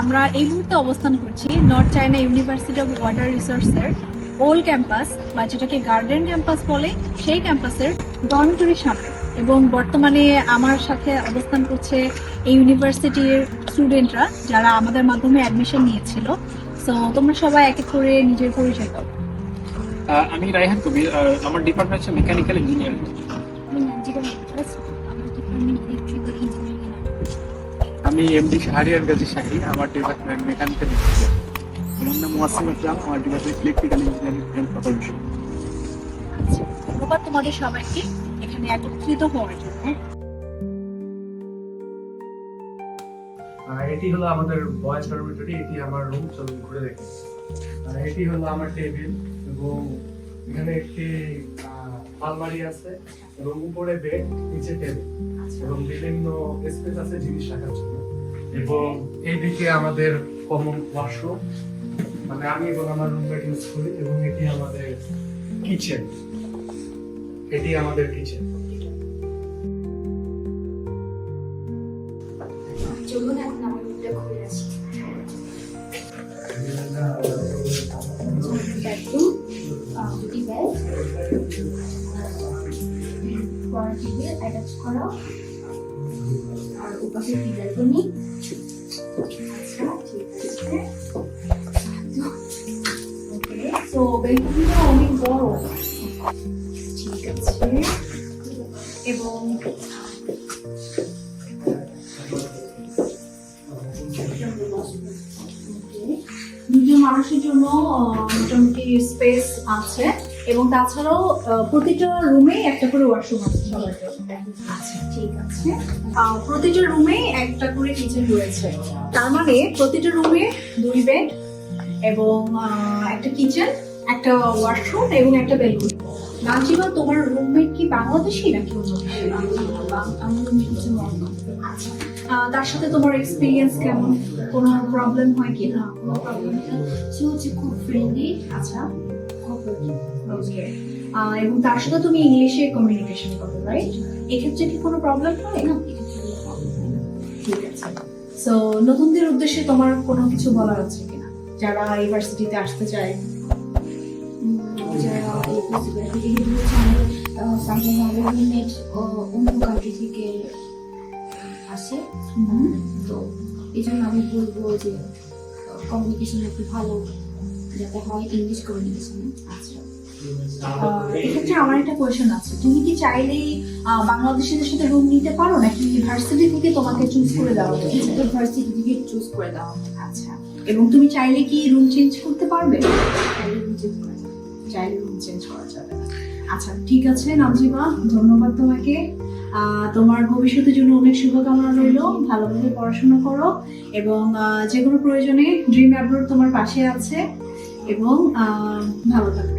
আমরা এই মুহূর্তে অবস্থান করছি north China university of water রিসোর্সের ওল্ড ক্যাম্পাস বা যেটাকে গার্ডেন ক্যাম্পাস বলে, সেই ক্যাম্পাসের ডরমিটরির সামনে। এবং বর্তমানে আমার সাথে অবস্থান করছে এই ইউনিভার্সিটির স্টুডেন্টরা যারা আমাদের মাধ্যমে অ্যাডমিশন নিয়েছিল। সো তোমরা সবাই এক এক করে নিজের পরিচয় দাও। আমি রায়হান কবির আমার ডিপার্টমেন্ট হচ্ছে মেকানিক্যাল ইঞ্জিনিয়ারিং আমি এমডি শাহরিয়ার গাজী শাহী আমার ডিপার্টমেন্ট মেকানিক্যাল ইঞ্জিনিয়ারিং আমার নাম ওয়াসিম ইসলাম আমার ডিপার্টমেন্ট ইলেকট্রিক্যাল ইঞ্জিনিয়ারিং প্রপালশন আচ্ছা, ধন্যবাদ তোমাদের সবাইকে। এখানে একত্রিত হওয়ার জন্য। আর এটি হলো আমাদের বয়েজ ডরমিটরি এটি আমার রুম চলুন ঘুরে দেখি। আর এটি হলো আমার টেবিল এবং এখানে একটি আহ, আলমারি আছে এবং উপরে বেড নিচে টেবিল এবং বিভিন্ন স্পেস আছে জিনিস রাখার জন্য। এবং এইদিকে আমাদের কমন ওয়াশরুম। মানে আমি এবং আমার রুমমেট ইউজ করি এবং এটি আমাদের কিচেন। এটি আমাদের কিচেন। চলুন এখন আমার রুমটা খুলে আসি। বেডরুম দুটি বেড পড়ার টেবিল অ্যাটাচ করা। ওপাশে ব্যালকনি আচ্ছা ঠিক আছে। এবং দুজন মানুষের জন্য মোটামুটি স্পেস আছে। এবং তাছাড়াও প্রতিটা রুমে একটা করে ওয়াশরুম আছে সবার জন্য। আচ্ছা। ঠিক আছে। প্রতিটা রুমে একটা করে কিচেন রয়েছে। তার মানে প্রতিটা রুমে দুই বেড এবং একটা কিচেন একটা ওয়াশরুম এবং একটা বেডরুম নাজিবা তোমার রুমমেট কি বাংলাদেশি নাকি আচ্ছা। তার সাথে তোমার এক্সপিরিয়েন্স কেমন? কোনো প্রবলেম হয় কি না কোনো প্রবলেম সে হচ্ছে খুব ফ্রেন্ডলি আচ্ছা। ওকে এবং তার সাথে তুমি ইংলিশে কমিউনিকেশন করো রাইট এক্ষেত্রে কি কোনো প্রবলেম হয়? না ঠিক আছে। সো নতুনদের উদ্দেশ্যে তোমার কোনো কিছু বলার আছে কিনা? যারা ইউনিভার্সিটিতে আসতে চায়। যারা অন্য কান্ট্রি থেকে আসে। তো এই জন্য আমি বলব যে কমিউনিকেশন একটু ভালো যাতে হয় ইংলিশ কমিউনিকেশনে এক্ষেত্রে আমার একটা কোয়েশন আছে। তুমি কি চাইলেই বাংলাদেশিদের সাথে রুম নিতে পারো? নাকি ইউনিভার্সিটি থেকে তোমাকে চুজ করে দেওয়া হয়েছে ভার্সিটি থেকে চুজ করে দেওয়া হবে আচ্ছা। এবং তুমি চাইলে কি রুম চেঞ্জ করতে পারবে। চাইলে রুম চেঞ্জ করা যাবে আচ্ছা ঠিক আছে নামজিবা ধন্যবাদ তোমাকে। তোমার ভবিষ্যতের জন্য অনেক শুভকামনা রইল। ভালোভাবে পড়াশোনা করো এবং যে কোনো প্রয়োজনে ড্রিম অ্যাব্রোড তোমার পাশে আছে। এবং ভালো থাকবে